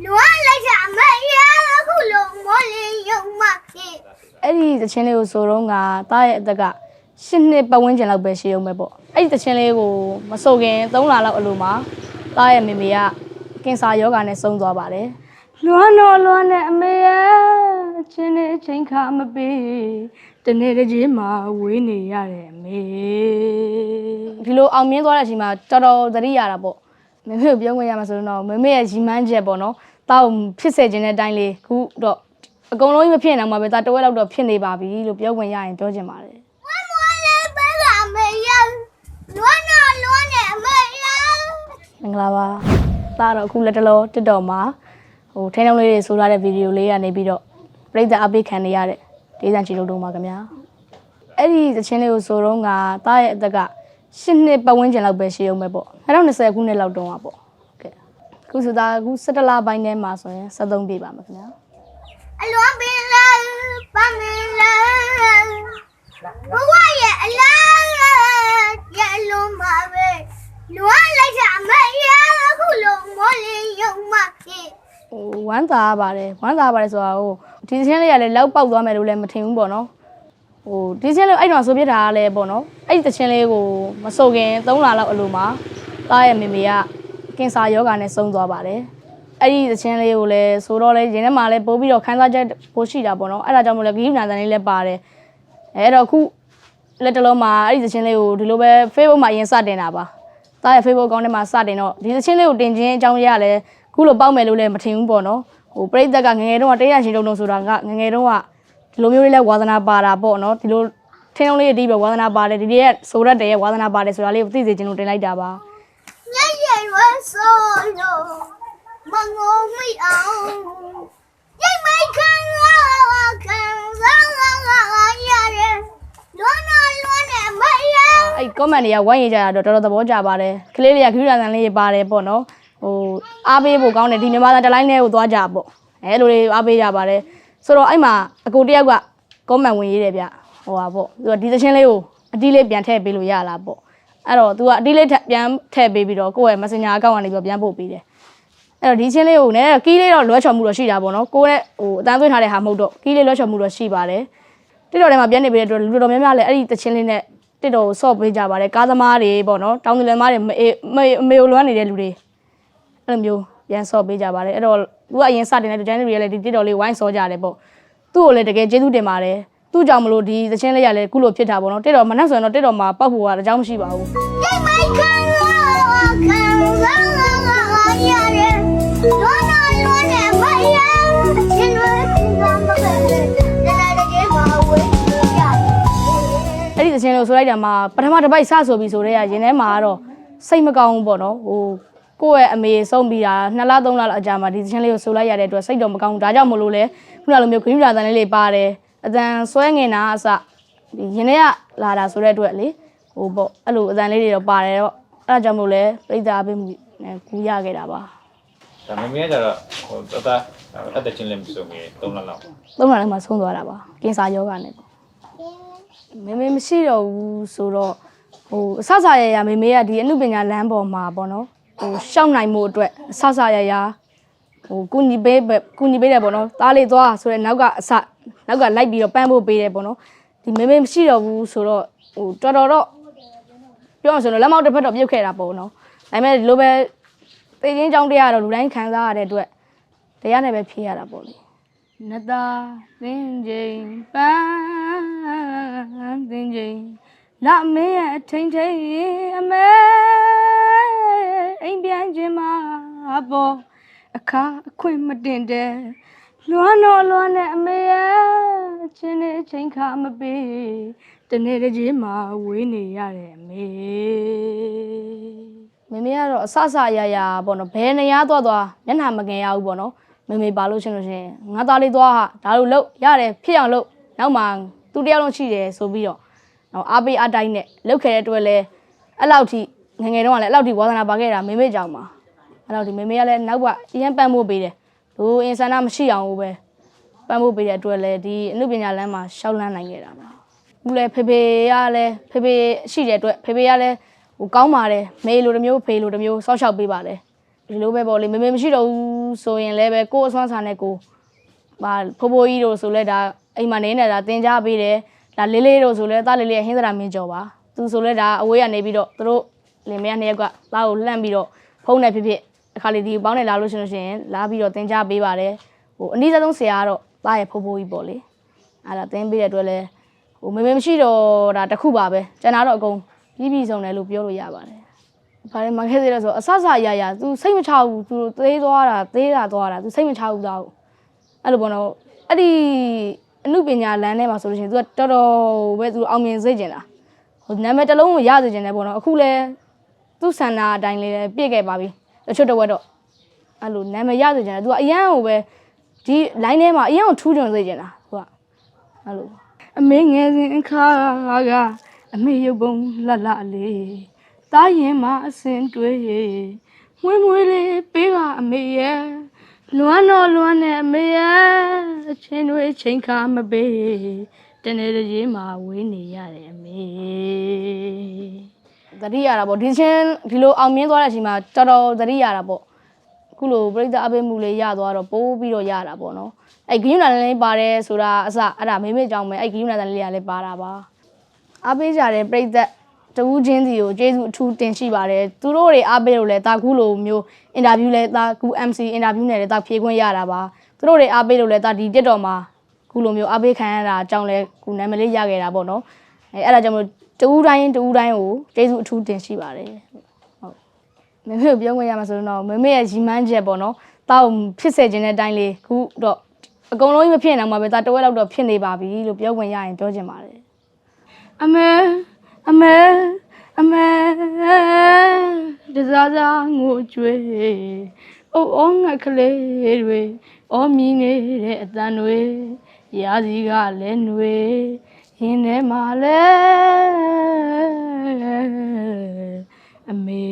လွားလိုက်တာမရအခုလုံးမောလေးယုံမဖြစ်အဲ့ဒီသချင်းလေးကိုဆိုတော့ကတားရဲ့အသက်က10နှစ်ပတ်ဝန်းကျင်လောက်ပဲရှိအောင်ပဲပေါ့အဲ့ဒီသချင်းလေးကိုမဆိုခင်3လလောက်အလိုမှာတားရဲ့မေမေကကင်ဆာယောဂါနဲ့ဆုံးသွားပါတယ်လွမ်းတော့လွမ်းနဲ့အမေရဲ့အချင်းနဲ့အချင်းခါမပေးတနေ့တစ်ချိန်မှာဝေးနေရတယ်အမေဒီလိုအောင်မြင်သွားတဲ့အချိန်မှာတော်တော်သတိရတာပေါ့မေမေကိုပြောခွင့်ရမှာဆိုတော့မေမေရဲ့ရီမန်းချက်ပေါ့နော် တားကိုဖြစ်စေခြင်းတဲ့အတိုင်းလေးခုတော့အကုန်လုံးကြီးမဖြစ်နိုင်မှာပဲဒါတဝက်လောက်တော့ဖြစ်နေပါပြီလို့ပြောဝင်ရရင်ပြောချင်ပါတယ်ဝမ်းမောလေးပဲကမရလွားနော်လွားနဲ့မရမင်္ဂလာပါဒါတော့အခုလက်တလောတစ်တော်မှာဟိုထိန်းထုံးလေးတွေဆိုလာတဲ့ဗီဒီယိုလေးကနေပြီးတော့ပြိတ္တအပိတ်ခံနေရတဲ့ဒေးစံချီလုံးတုံးပါခင်ဗျာအဲ့ဒီသချင်းလေးကိုဆိုတော့ကတားရဲ့အသက်က10နှစ်ပတ်ဝန်းကျင်လောက်ပဲရှိအောင်ပဲပေါ့2020ခုနှစ်လောက်တုန်းကပေါ့ကဲအ ခုဆိုတာအခု17လပိုင်းထဲမှာဆိုရင်73ပြည့်ပါမှာခင်ဗျာအလွန်ပင်လားပမင်လားဘဝရဲ့အလားရဲ့အလုံးပါပဲလွားလိုက်တာမရအခုလုံးမောလေးယုံမဖြစ်ဟိုဝမ်းသာရပါတယ်ဝမ်းသာရပါတယ်ဆိုတာဟိုဒီသချင်းလေးကလည်းလောက်ပေါက်သွားမယ်လို့လည်းမထင်ဘူးပေါ့နော်ဟိုဒီသချင်းလေးအဲ့တော့ဆိုပြထားတာလည်းပေါ့နော်အဲ့ဒီသချင်းလေးကိုမဆိုခင်3လလောက်အလိုမှာတားရဲ့မေမေက ကင်ဆာယောဂါနဲ့ဆုံးသွားပါတယ်အဲ့ဒီသချင်းလေးကိုလည်းဆိုတော့လေရင်ထဲမှာလည်းပို့ပြီးတော့ခန်းစားချက်ပို့ရှိတာပေါ့နော်အဲ့ဒါကြောင့်မို့လဲဂိမ်းနာတန်လေးလည်းပါတယ်အဲ့တော့ခုလက်တလုံးမှာအဲ့ဒီသချင်းလေးကိုဒီလိုပဲ Facebook မှာအရင်စတင်တာပါတားရဲ့ Facebook ကောင်းထဲမှာစတင်တော့ဒီသချင်းလေးကိုတင်ခြင်းအကြောင်းရရလဲခုလိုပေါက်မယ်လို့လည်းမထင်ဘူးပေါ့နော်ဟိုပြိတ္တကငငယ်တုန်းကတေးရရှင်တုံးတုံးဆိုတာကငငယ်တုန်းကဒီလိုမျိုးလေးလဲဝါသနာပါတာပေါ့နော်ဒီလိုထင်းလုံးလေးအတီးပဲဝါသနာပါတယ်ဒီလေးရဲ့ဆိုရက်တည်းရဲ့ဝါသနာပါတယ်ဆိုတာလေးကိုသိစေချင်လို့တင်လိုက်တာပါည ရဲ့ရွယ်ဆိုလို့မငုံမိအောင်ညမိုက်ခံလာခံစားလာရတယ်လွန်နော်လွန်နဲ့မရအဲ့ comment တွေကဝိုင်းရကြတာတော့တော်တော်သဘောကျပါတယ်ကလေးတွေကခရူရန်ဆန်လေးပါတယ်ပေါ့နော်ဟိုအားပေးဖို့ကောင်းတယ်ဒီမြန်မာသားတစ်လိုင်းနဲ့ကိုသွားကြပေါ့အဲလိုလေးအားပေးကြပါတယ်ဆိုတော့အဲ့မှာအကိုတယောက်က comment ဝင်ရေးတယ်ဗျဟိုပါပေါ့သူကဒီသချင်းလေးကိုအတီးလေးပြန်ထည့်ပေးလို့ရလားပေါ့ အဲ့တော့ तू ကအတီးလေးထည့်ပြန်ထည့်ပေးပြီးတော့ကိုယ့်ရဲ့ messenger account ကနေပြီးတော့ပြန်ပို့ပေးတယ်အဲ့တော့ဒီချင်းလေးကိုနည်းကီးလေးတော့လွှဲချော်မှုတော့ရှိတာပေါ့နော်ကိုယ့်ရဲ့ဟိုအတန်းသွင်းထားတဲ့ဟာမဟုတ်တော့ကီးလေးလွှဲချော်မှုတော့ရှိပါတယ်တစ်တော်ထဲမှာပြန်နေပြီးတဲ့အတွက်လူတော်များများလည်းအဲ့ဒီတချင်းလေးနဲ့တစ်တော်ကိုဆော့ပေးကြပါတယ်ကားသမားတွေပေါ့နော်တောင်းတလယ်သမားတွေမအေးမအေးမေလွမ်းနေတဲ့လူတွေအဲ့လိုမျိုးပြန်ဆော့ပေးကြပါတယ်အဲ့တော့သူကအရင်စတင်တဲ့ဒီဇိုင်းတွေလည်းဒီတစ်တော်လေးဝိုင်းဆော့ကြတယ်ပေါ့သူ့ကိုလည်းတကယ်ကျေးဇူးတင်ပါတယ် သူ့ကြောင့်မလို့ဒီတချင်းလေးရလည်းခုလိုဖြစ်တာပေါ့နော်တစ်တော်မနှက်ဆိုရင်တော့တစ်တော်မှာပောက်ဖို့ကအကြောင်းမရှိပါဘူးညမိုက်ခံလာခံစားလာရတယ်လွန်နော်လွန်နဲ့မရရှင်လွယ်ရှင်ကမပဲလည်းလည်းကြီးပါဝေးရတယ်အဲ့ဒီသချင်းလို့ဆိုလိုက်တာမှာပထမတစ်ပိုက်စဆိုပြီးဆိုတော့ရင်ထဲမှာကတော့စိတ်မကောင်းဘူးပေါ့နော်ဟိုကိုယ့်ရဲ့အမေဆုံးပြီးတာ2လ3လလောက်အကြာမှာဒီသချင်းလေးကိုဆိုလိုက်ရတဲ့အတွက်စိတ်တော့မကောင်းဘူးဒါကြောင့်မလို့လဲခုနလိုမျိုးဂရိမလာတန်လေးလေးပါတယ် အတန်ဆွဲငင်တာအစဒီရင်ထဲကလာတာဆိုတဲ့အတွက်လေဟိုပေါ့အဲ့လိုအတန်လေးတွေတော့ပါတယ်တော့အဲ့ဒါကြောင့်မို့လဲပြိတ္တာပေးမှုနဲ့ကူရခဲ့တာပါဒါမမေကကြတော့ဟိုတတအဲ့တဲ့ချင်းလည်းမစုံငယ်၃လလောက်သုံးလလည်းမှဆုံးသွားတာပါကင်ဆာယောဂနဲ့ပေါ့မေမေမရှိတော့ဘူးဆိုတော့ဟိုအဆဆရရမေမေကဒီအမှုပညာလမ်းပေါ်မှာပေါ့နော်ဟိုရှောက်နိုင်မှုအတွက်အဆဆရရ ဟိုကုညီပေးပဲကုညီပေးတယ်ပေါ့နော်သားလေးသွားဆိုတော့နောက်ကအစနောက်ကလိုက်ပြီးတော့ပန်းဖို့ပေးတယ်ပေါ့နော်ဒီမေမေမရှိတော့ဘူးဆိုတော့ဟိုတော်တော်တော့ပြောအောင်ဆိုတော့လက်မောက်တစ်ဖက်တော့ပြုတ်ခဲ့တာပေါ့နော်ဒါပေမဲ့ဒီလိုပဲသိချင်းကြောင်းတရားတော့လူတိုင်းခံစားရတဲ့အတွက်တရားနဲ့ပဲဖြေရတာပေါ့လေနတာသင်ချိန်ပန်းသင်ချိန်လာမင်းရဲ့အထိန်ထိန်အမဲအိမ်ပြန်ခြင်းမှာပေါ် အခါအခွင့်မတင်တဲ့လွမ်းတော့လွမ်းနဲ့အမေရဲ့အချင်းနဲ့အချိန်ခါမပေးတနေ့တစ်ချိန်မှာဝေးနေရတယ်အမေမမေကတော့အဆအဆအရာရာပေါ့နော်ဘယ်နေရာသွားသွားမျက်နှာမကင်ရဘူးပေါ့နော်မေမေပါလို့ရှင်းလို့ရှရင်ငါသားလေးသွားဟာဒါလို့လုပ်ရတယ်ဖြစ်အောင်လုပ်နောက်မှသူတယောက်လုံးရှိတယ်ဆိုပြီးတော့နော်အားပေးအားတိုင်းနဲ့လုပ်ခဲ့တဲ့အတွက်လဲအဲ့လောက်ထိငယ်ငယ်တုန်းကလည်းအဲ့လောက်ထိဝါသနာပါခဲ့တာမေမေကြောင့်ပါ အဲ့လောက်ထိမေမေကလည်းနောက်ကအရင်ပန်းဖို့ပေးတယ်သူအင်ဆန္ဒမရှိအောင်ဘူးပဲပန်းဖို့ပေးတဲ့အတွက်လဲဒီအမှုပညာလမ်းမှာရှောက်လန်းနိုင်ခဲ့တာပါဘူးလဲဖေဖေကလည်းဖေဖေရှိတဲ့အတွက်ဖေဖေကလည်းဟိုကောင်းပါတယ်မေလိုတစ်မျိုးဖေလိုတစ်မျိုးစောက်ရှောက်ပေးပါတယ်ဒီလိုပဲပေါ့လေမမေမရှိတော့ဘူးဆိုရင်လည်းပဲကိုယ်အစွမ်းစားနဲ့ကိုဘာဖိုးဖိုးကြီးတို့ဆိုလဲဒါအိမ်မှာနေနေတာတင်ကြပေးတယ်ဒါလေးလေးတို့ဆိုလဲသားလေးလေးရဲ့ဟင်းသရာမင်းကြော်ပါသူဆိုလဲဒါအဝေးကနေပြီးတော့သူတို့လင်မယားနှစ်ယောက်ကသားကိုလှမ်းပြီးတော့ဖုန်းနဲ့ဖြစ်ဖြစ် အခါလေးဒီပေါင်းနေလာလို့ရှိလို့ရှိရင်လာပြီးတော့တင်ကြပေးပါတယ်ဟိုအနည်းဆုံးဆရာကတော့သားရဲ့ဖိုးဖိုးကြီးပေါ့လေအဲ့ဒါတင်ပေးတဲ့အတွက်လဲဟိုမေမေမရှိတော့ဒါတစ်ခုပါပဲကျန်တာတော့အကုန်ပြီးပြီးဆုံးတယ်လို့ပြောလို့ရပါတယ် ဘာလဲမခဲ့သေးလဲဆိုတော့အဆဆရရ तू စိတ်မချဘူး तू သေးသွားတာသေးတာသွားတာ तू စိတ်မချဘူးသားဟုတ်အဲ့လိုပေါ့နော်အဲ့ဒီအမှုပညာလမ်းထဲမှာဆိုလို့ရှိရင် तू ကတော်တော်ပဲ तू အောင်မြင်စေချင်တာဟိုနာမည်တစ်လုံးကိုရစေချင်တယ်ပေါ့နော်အခုလဲသူ့ဆန္ဒအတိုင်းလေးပြည့်ခဲ့ပါပြီ တချို့တော့တော့အဲ့လိုနာမည်ရစေချင်တယ် तू ကအရန်ကိုပဲဒီ line ထဲမှာအရန်ကိုထူးချွန်စေချင်တာ तू ကအဲ့လိုအမေငယ်စဉ်အခါကအမေရုပ်ပုံလှလှလေးတာရင်မအစင်တွေးမွေးမွေးလေးပေးပါအမေရဲ့လွမ်းတော့လွမ်းနဲ့အမေရဲ့အချင်းတွေချိန်ခါမပေးတနေ့တည်းမှာဝေးနေရတယ်အမေ သတိရတာပေါ့ဒီချင်းဒီလိုအောင်မြင်သွားတဲ့အချိန်မှာတော်တော်သတိရတာပေါ့အခုလိုပြိဿအပေးမှုလေးရသွားတော့ပိုးပြီးတော့ရတာပေါ့နော်အဲ့ဂိယူနာလေးပါတယ်ဆိုတာအစအဲ့ဒါမေမေကြောင့်ပဲအဲ့ဂိယူနာလေးကလည်းပါတာပါအားပေးကြတဲ့ပြိသက်တဦးချင်းစီကိုကျေးဇူးအထူးတင်ရှိပါတယ်သူတို့တွေအားပေးလို့လဲတာခုလိုမျိုးအင်တာဗျူးလဲတာခု MC အင်တာဗျူးနဲ့လဲတာဖြေခွင့်ရတာပါသူတို့တွေအားပေးလို့လဲတာဒီတက်တော်မှာခုလိုမျိုးအားပေးခံရတာအကြောင်းလဲခုနာမည်လေးရခဲ့တာပေါ့နော်အဲအဲ့ဒါကြောင့်မလို့ တဦးတိုင်းတဦးတိုင်းကိုကျေးဇူးအထူးတင်ရှိပါတယ်ဟုတ်မမေကိုပြောခွင့်ရမှာဆိုတော့မမေရဲ့ရီမန်းချက်ပေါ့နော်တာကိုဖြစ်စေခြင်းတဲ့အတိုင်းလေးခုတော့အကုန်လုံးကြီးမဖြစ်နိုင်မှာပဲတာတဝက်လောက်တော့ဖြစ်နေပါပြီလို့ပြောခွင့်ရရင်ပြောချင်ပါတယ်အမေအမေအမေတစားစားငိုကြွေးအိုးအောငါကလေးတွေအောမြည်နေတဲ့အတန်တွေရာစီကလည်းຫນွေ ရင်ထဲမှာလဲအမေ